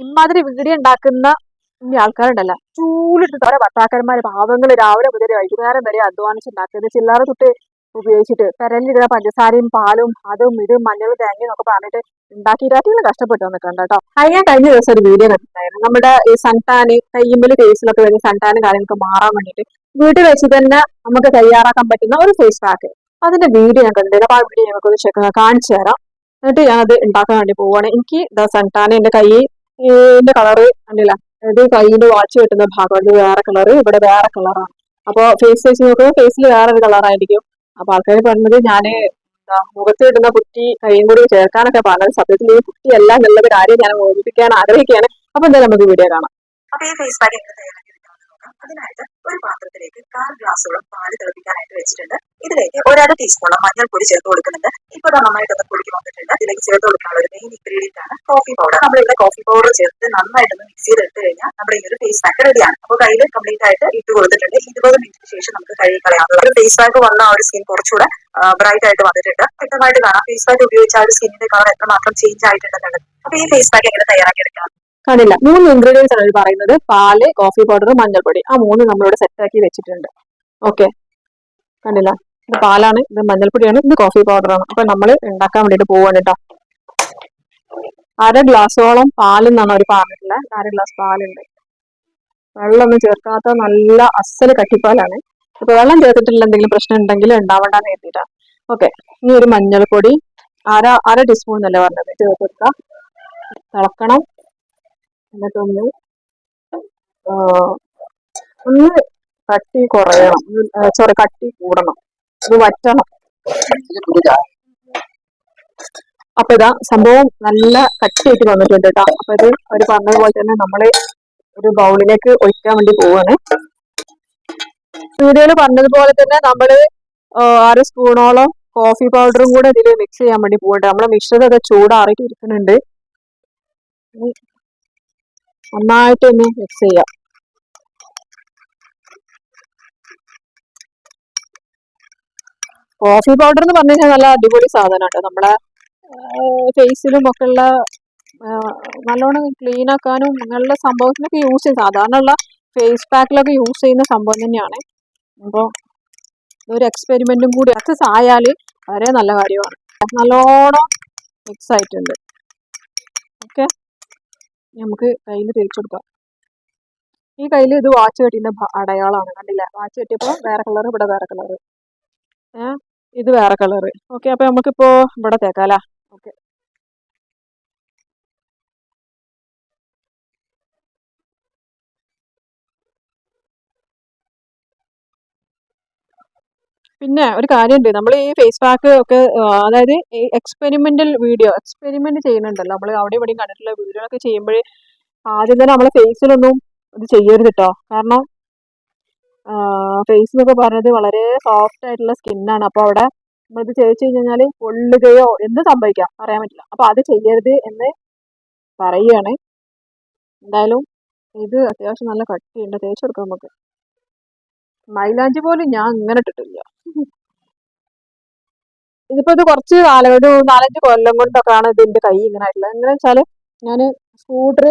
ഇമാതിരി വീഡിയോ ഉണ്ടാക്കുന്ന ആൾക്കാരുണ്ടല്ലോ. ചൂലിട്ട് ഓരോ ഭർത്താക്കന്മാര് പാവങ്ങൾ രാവിലെ മുതൽ വൈകുന്നേരം വരെ അധ്വാനിച്ചുണ്ടാക്കുന്നത് ചില്ലറ തൊട്ട് ഉപയോഗിച്ചിട്ട് പെരലിടുന്ന പഞ്ചസാരയും പാലും അതും ഇതും മഞ്ഞളും തേങ്ങയും ഒക്കെ പറഞ്ഞിട്ട് ഉണ്ടാക്കിയിട്ടാട്ടികൾ കഷ്ടപ്പെട്ടു വന്നിട്ടുണ്ട് കേട്ടോ. അത് കഴിഞ്ഞ ദിവസം ഒരു വീഡിയോ കണ്ടിട്ടുണ്ടായിരുന്നു. നമ്മുടെ ഈ സൺടാന് കയ്യുമ്പിൽ ഫേസിലൊക്കെ വരുന്ന സൺടാനും കാര്യങ്ങളൊക്കെ മാറാൻ വേണ്ടിയിട്ട് വീട്ടിൽ വെച്ച് തന്നെ നമുക്ക് തയ്യാറാക്കാൻ പറ്റുന്ന ഒരു ഫേസ് പാക്ക് അതിന്റെ വീഡിയോ ഞാൻ അപ്പൊ ആ വീഡിയോ ഞങ്ങൾക്ക് ചെക്ക് കാണിച്ചു തരാം. എന്നിട്ട് ഞാൻ അത് ഉണ്ടാക്കാൻ വേണ്ടി പോവാണ്. എനിക്ക് സൺടാന് എന്റെ എന്റെ കൈന്റെ കളറ് കണ്ടില്ല ഇത് കൈയിന്റെ വാച്ച് കിട്ടുന്ന ഭാഗം ഇത് വേറെ കളറ് ഇവിടെ വേറെ കളറാണ് അപ്പൊ ഫേസ് വെച്ച് നോക്കുമ്പോൾ ഫേസിൽ വേറെ ഒരു കളറായിരിക്കും അപ്പൊ ആൾക്കാർ പറഞ്ഞത് ഞാൻ മുഖത്ത് ഇടുന്ന കുട്ടി കൈയും കൂടി ചേർക്കാനൊക്കെ പറഞ്ഞത്. സത്യത്തിൽ ഈ കുട്ടി എല്ലാം എന്നുള്ളത് കാര്യം ഞാൻ ഓർമ്മിപ്പിക്കാൻ ആഗ്രഹിക്കുകയാണ്. അപ്പൊ എന്തായാലും നമുക്ക് വീഡിയോ കാണാം. ഫേസ് അതിനായിട്ട് ഒരു പാത്രത്തിലേക്ക് കാൽ ഗ്ലാസോളം പാൽ തിളപ്പിക്കാനായിട്ട് വെച്ചിട്ടുണ്ട്. ഇതിലേക്ക് ഒരര ടീസ്പൂണോളം മഞ്ഞൾപ്പൊടി ചേർത്ത് കൊടുക്കുന്നുണ്ട്. ഇപ്പൊ നന്നായിട്ട് അത് പൊടിക്ക് വന്നിട്ടുണ്ട്. ഇതിലേക്ക് ചേർത്ത് കൊടുക്കാനുള്ള ഒരു മെയിൻ ഇൻഗ്രീഡിയന്റ് ആണ് കോഫി പൗഡർ നമ്മൾ നമ്മളിവിടെ കോഫി പൗഡർ ചേർത്ത് നന്നായിട്ടൊന്ന് മിക്സ് എടുത്തു കഴിഞ്ഞാൽ നമ്മുടെ ഈ ഒരു ഫേസ് പാക്ക് റെഡിയാണ് അപ്പോൾ കയ്യിൽ കംപ്ലീറ്റ് ആയിട്ട് ഇട്ട് കൊടുത്തിട്ടുണ്ട്. ഇരുപത് മിനിറ്റിന് ശേഷം നമുക്ക് കഴുകി കളയാം ഒരു ഫേസ് പാക്ക് വന്ന ആ ഒരു സ്കിൻ കുറച്ചുകൂടെ ബ്രൈറ്റ് ആയിട്ട് വന്നിട്ടുണ്ട്. വ്യക്തമായിട്ട് കാണാം. ഫേസ് പാക്ക് ഉപയോഗിച്ച ആ ഒരു സ്കിന്നിന്റെ കളർ എത്രമാത്രം ചേഞ്ച് ആയിട്ടുണ്ടെന്നുള്ളത്. അപ്പൊ ഈ ഫേസ് പാക്ക് എങ്ങനെ തയ്യാറാക്കി എടുക്കാം കണ്ടില്ല. മൂന്ന് ഇൻഗ്രീഡിയൻസ് ആണ് പറയുന്നത്. പാൽ കോഫി പൗഡർ മഞ്ഞൾപ്പൊടി. ആ മൂന്ന് നമ്മളിവിടെ സെറ്റ് ആക്കി വെച്ചിട്ടുണ്ട്. ഓക്കെ കണ്ടില്ല? ഇത് പാലാണ് ഇത് മഞ്ഞൾപ്പൊടിയാണ് ഇത് കോഫി പൗഡറാണ് അപ്പൊ നമ്മൾ ഉണ്ടാക്കാൻ വേണ്ടിട്ട് പോവാണ് കേട്ടോ അര ഗ്ലാസോളം പാലെന്നാണ് അവർ പറഞ്ഞിട്ടുള്ളത് അര ഗ്ലാസ് പാലുണ്ട്. വെള്ളമൊന്നും ചേർക്കാത്ത നല്ല അസൽ കട്ടിപ്പാലാണ്. ഇപ്പൊ വെള്ളം ചേർത്തിട്ടില്ല എന്തെങ്കിലും പ്രശ്നം ഉണ്ടെങ്കിൽ ഉണ്ടാവണ്ടെന്ന് കരുതിയിട്ടാ. ഓക്കെ ഇനി ഒരു മഞ്ഞൾപ്പൊടി അര അര ടീസ്പൂൺ എന്നല്ലേ പറഞ്ഞത്. ചേർത്ത് കൊടുക്കുക തിളക്കണം. എന്നിട്ടൊന്ന് ഒന്ന് കട്ടി കുറയണം. സോറി കട്ടി കൂടണം. ഇത് വറ്റണം അപ്പൊ ഇതാ സംഭവം നല്ല കട്ടിയായിട്ട് വന്നിട്ടുണ്ട് കേട്ടോ. അപ്പൊ ഇത് അവർ പറഞ്ഞതുപോലെ തന്നെ നമ്മൾ ഒരു ബൗളിലേക്ക് ഒഴിക്കാൻ വേണ്ടി പോവാണ്. വീഡിയോയിൽ പറഞ്ഞതുപോലെ തന്നെ നമ്മൾ ആറ് സ്പൂണോളം കോഫി പൗഡറും കൂടെ ഇതിൽ മിക്സ് ചെയ്യാൻ വേണ്ടി പോകണ്ട നമ്മളെ മിക്സറൊക്കെ ചൂടാറിയിട്ട് ഇരിക്കുന്നുണ്ട് നന്നായിട്ട് ഒന്ന് മിക്സ് ചെയ്യാം. കോഫി പൗഡർ എന്ന് പറഞ്ഞു കഴിഞ്ഞാൽ നല്ല അടിപൊളി സാധനം കേട്ടോ. നമ്മുടെ ഫേസിലും ഒക്കെ ഉള്ള നല്ലോണം ക്ലീൻ ആക്കാനും അങ്ങനെയുള്ള സംഭവത്തിനൊക്കെ യൂസ് ചെയ്യും സാധാരണ ഉള്ള ഫേസ് പാക്കിലൊക്കെ യൂസ് ചെയ്യുന്ന സംഭവം തന്നെയാണ്. അപ്പോൾ ഒരു എക്സ്പെരിമെന്റും കൂടി. അക്സസ് ആയാൽ വളരെ നല്ല കാര്യമാണ്. നല്ലോണം മിക്സ് ആയിട്ടുണ്ട്. ഓക്കെ നമുക്ക് കയ്യിൽ തേച്ച് കൊടുക്കാം. ഈ കയ്യിൽ ഇത് വാച്ച് കെട്ടിന്റെ അടയാളമാണ് കണ്ടില്ല? വാച്ച് കെട്ടിയപ്പോൾ വേറെ കളർ ഇവിടെ വേറെ കളർ ഏ? ഇത് വേറെ കളർ ഓക്കെ അപ്പൊ നമുക്കിപ്പോ ഇവിടെ തേക്കാലാ? ഓക്കെ പിന്നെ ഒരു കാര്യമുണ്ട്. നമ്മൾ ഈ ഫേസ് പാക്ക് ഒക്കെ അതായത് അതായത് എക്സ്പെരിമെന്റൽ വീഡിയോ എക്സ്പെരിമെന്റ് ചെയ്യുന്നുണ്ടല്ലോ. നമ്മൾ അവിടെ ഇവിടെയും കണ്ടിട്ടുള്ള വീഡിയോ ഒക്കെ ചെയ്യുമ്പോൾ ആദ്യം തന്നെ നമ്മളെ ഫേസിലൊന്നും ഇത് ചെയ്യരുത് കേട്ടോ കാരണം ഫേസ് എന്നൊക്കെ പറഞ്ഞത് വളരെ സോഫ്റ്റ് ആയിട്ടുള്ള സ്കിന്നാണ് അപ്പോൾ അവിടെ നമ്മളിത് ചെയ്ത് കഴിഞ്ഞാൽ പൊള്ളുകയോ എന്ത് സംഭവിക്കാം പറയാൻ പറ്റില്ല. അപ്പോൾ അത് ചെയ്യരുത് എന്ന് പറയുകയാണ് എന്തായാലും ഇത് അത്യാവശ്യം നല്ല കട്ടിയുണ്ട്. തേച്ച് കൊടുക്കാം നമുക്ക്. മൈലാഞ്ചി പോലും ഞാൻ ഇങ്ങനെ ഇട്ടിട്ടില്ല. ഇതിപ്പോ ഇത് കുറച്ച് കാലം ഒരു നാലഞ്ച് കൊല്ലം കൊണ്ടൊക്കെയാണ് ഇതിന്റെ കൈ ഇങ്ങനെ ആയിട്ടുള്ളത്. എങ്ങനെ വെച്ചാൽ ഞാൻ സ്കൂട്ടർ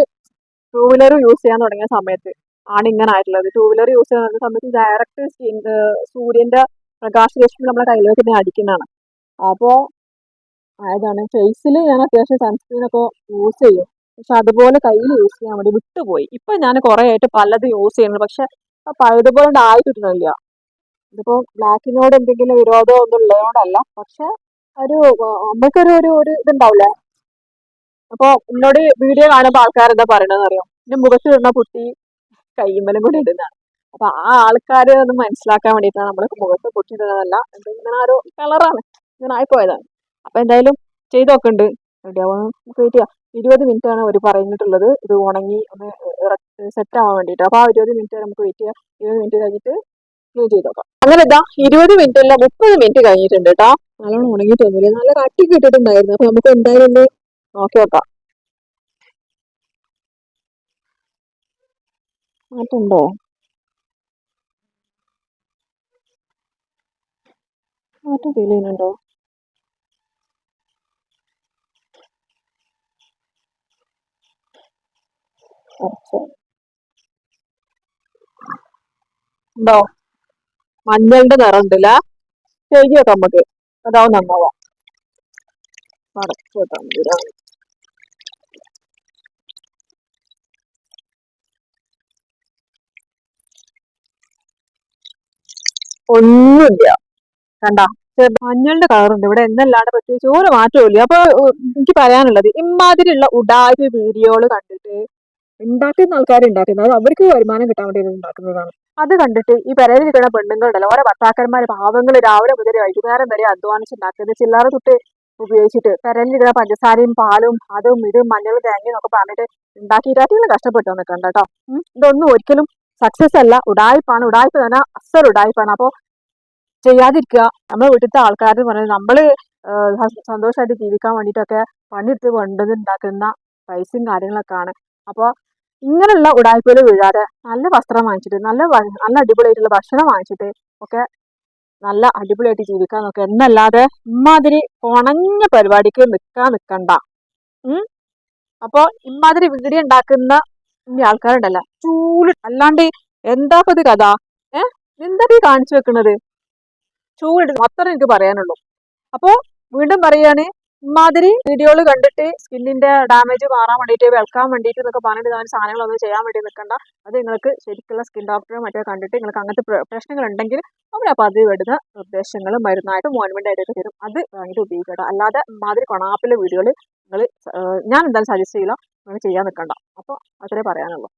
ടൂ വീലർ യൂസ് ചെയ്യാൻ തുടങ്ങിയ സമയത്ത് ആണ് ഇങ്ങനെ ആയിട്ടുള്ളത് ടൂ വീലർ യൂസ് ചെയ്യുന്ന സമയത്ത് ഡയറക്റ്റ് സൂര്യന്റെ പ്രകാശരശ്മി നമ്മുടെ കയ്യിലേക്ക് തന്നെ അടിക്കുന്നതാണ്. അപ്പോൾ ആയതാണ് ഫേസിൽ ഞാൻ അത്യാവശ്യം സൺസ്ക്രീൻ ഒക്കെ യൂസ് ചെയ്യും. പക്ഷെ അതുപോലെ കയ്യിൽ യൂസ് ചെയ്യാൻ വേണ്ടി വിട്ടുപോയി. ഇപ്പൊ ഞാൻ കുറെ ആയിട്ട് പലതും യൂസ് ചെയ്യുന്നത് പക്ഷെ പഴയതുപോലെ ആയി കിട്ടണില്ല ഇതിപ്പോ ബ്ലാക്കിനോട് എന്തെങ്കിലും വിരോധം ഒന്നും ഉള്ളതുകൊണ്ടല്ല. പക്ഷെ ഒരു നമുക്കൊരു ഒരു ഒരു ഇതുണ്ടാവില്ലേ? അപ്പൊ എന്നോട് വീഡിയോ കാണുമ്പോൾ ആൾക്കാരെന്താ പറയണെന്ന് അറിയാം എന്റെ മുഖത്ത് ഇടുന്ന കുട്ടി കയ്യുമ്മലും കൂടി ഇടുന്നതാണ്. അപ്പൊ ആ ആൾക്കാർ ഒന്ന് മനസ്സിലാക്കാൻ വേണ്ടിയിട്ടാണ് നമ്മൾ മുഖത്ത് പൊട്ടിയിടുന്നതല്ല. ഇങ്ങനെ ഒരു കളറാണ്. ഇങ്ങനെ ആയിപ്പോയതാണ് അപ്പൊ എന്തായാലും ചെയ്ത് നോക്കുന്നുണ്ട് നമുക്ക് വെയിറ്റ് ചെയ്യാം. ഇരുപത് മിനിറ്റ് ആണ് അവർ പറഞ്ഞിട്ടുള്ളത്. ഇത് ഉണങ്ങി ഒന്ന് സെറ്റ് ആവാൻ വേണ്ടിട്ട് അപ്പൊ ആ ഇരുപത് മിനിറ്റ് നമുക്ക് വെയിറ്റ് ചെയ്യാം. ഇരുപത് മിനിറ്റ് കഴിഞ്ഞിട്ട് ക്ലീൻ ചെയ്ത് നോക്കാം. അങ്ങനെ ഇതാ ഇരുപത് മിനിറ്റ് അല്ല മുപ്പത് മിനിറ്റ് കഴിഞ്ഞിട്ടുണ്ട് കേട്ടോ നല്ലോണം ഉണങ്ങിയിട്ടൊന്നുമില്ല. നല്ല കട്ടി കിട്ടിയിട്ടുണ്ടായിരുന്നു. അപ്പൊ നമുക്ക് എന്തായാലും ഒന്ന് നോക്കി നോക്കാം. മാറ്റുണ്ടോ പാട്ട് ഫീൽ ചെയ്യുന്നുണ്ടോ? ഉണ്ടോ? മഞ്ഞളുടെ നിറം ഉണ്ടല്ല കഴുകി വെക്കാം നമുക്ക്. അതാവും നന്നാവാം. അടച്ചു വെക്കാം. ഒന്നുമില്ല. കണ്ട? മഞ്ഞളുടെ കളറുണ്ട് ഇവിടെ എന്നല്ലാണ്ട് പ്രത്യേകിച്ച് ഒരു മാറ്റവും ഇല്ല. അപ്പൊ എനിക്ക് പറയാനുള്ളത് ഇമാതിരിയുള്ള ഉടായ്പ വീഡിയോകൾ കണ്ടിട്ട് ഉണ്ടാക്കുന്ന ആൾക്കാർ ഉണ്ടാക്കുന്നത് അത് അവർക്ക് വരുമാനം കിട്ടാൻ വേണ്ടി ഉണ്ടാക്കുന്നതാണ് അത് കണ്ടിട്ട് ഈ പെരയിൽ നിൽക്കുന്ന പെണ്ണുങ്ങളുണ്ടല്ലോ ഓരോ ഭർത്താക്കന്മാർ പാവങ്ങൾ രാവിലെ മുതൽ വൈകുന്നേരം വരെ അധ്വാനിച്ചുണ്ടാക്കുന്നത് ചില്ലറ തൊട്ട് ഉപയോഗിച്ചിട്ട് പെരയിൽ നിൽക്കുന്ന പഞ്ചസാരയും പാലും അതും ഇതും മഞ്ഞളും തേങ്ങയും ഒക്കെ പറഞ്ഞിട്ട് ഉണ്ടാക്കിയിട്ടാട്ടികൾ കഷ്ടപ്പെട്ടു നിൽക്കണ്ട കേട്ടോ. ഇതൊന്നും ഒരിക്കലും സക്സസ് അല്ല. ഉടായ്പാണ്. ഉടായ്പ തന്നെ അസർ ഉടായ്പാണ്. അപ്പോൾ ചെയ്യാതിരിക്കുക. നമ്മുടെ വീട്ടിലത്തെ ആൾക്കാർ പറയുന്നത് നമ്മൾ സന്തോഷമായിട്ട് ജീവിക്കാൻ വേണ്ടിയിട്ടൊക്കെ പണിയെടുത്ത് കൊണ്ടത് ഉണ്ടാക്കുന്ന പൈസയും കാര്യങ്ങളൊക്കെ ആണ് അപ്പോൾ ഇങ്ങനെയുള്ള ഉടായ്പയിൽ വീഴാതെ നല്ല വസ്ത്രം വാങ്ങിച്ചിട്ട് നല്ല നല്ല അടിപൊളിയായിട്ടുള്ള ഭക്ഷണം വാങ്ങിച്ചിട്ട് ഒക്കെ നല്ല അടിപൊളിയായിട്ട് ജീവിക്കാൻ നോക്കുക. എന്നല്ലാതെ ഇമ്മാതിരി കൊണഞ്ഞ പരിപാടിക്ക് നിൽക്കാൻ നിൽക്കണ്ട അപ്പോൾ അപ്പൊ ഇമ്മാതിരി വീഡിയോ ഉണ്ടാക്കുന്ന ഈ ആൾക്കാരുണ്ടല്ല. ചൂൽ അല്ലാണ്ട് എന്താ ഇപ്പൊ കഥ? ഏഹ് എന്താ ഈ കാണിച്ചു വെക്കുന്നത് ചൂട് അത്ര എനിക്ക് പറയാനുള്ളൂ. അപ്പോ വീണ്ടും പറയാണ് ഇമാതിരി വീഡിയോകൾ കണ്ടിട്ട് സ്കിന്നിന്റെ ഡാമേജ് മാറാൻ വേണ്ടിയിട്ട് വെൽക്കാൻ വേണ്ടിയിട്ട് എന്നൊക്കെ പറഞ്ഞിട്ട് ഞാൻ സാധനങ്ങളൊന്നും ചെയ്യാൻ വേണ്ടി നിൽക്കണ്ട. അത് നിങ്ങൾക്ക് ശരിക്കുള്ള സ്കിൻ ഡോക്ടറെ മറ്റേ കണ്ടിട്ട് നിങ്ങൾക്ക് അങ്ങനത്തെ പ്രശ്നങ്ങൾ ഉണ്ടെങ്കിൽ അവിടെ അപ്പോൾ അത് നിർദ്ദേശങ്ങളും മരുന്നായിട്ട് മോൺമെന്റ് ആയിട്ടൊക്കെ തരും. അത് വാങ്ങിയിട്ട് ഉപയോഗിക്കട്ടോ അല്ലാതെ ഇമാതിരി കൊണാപ്പിലെ വീഡിയോകൾ നിങ്ങൾ ഞാൻ എന്തായാലും സജസ്റ്റ് ചെയ്യില്ല നിങ്ങൾ ചെയ്യാൻ നിൽക്കണ്ട അപ്പോൾ അത്രേ പറയാനുള്ളൂ.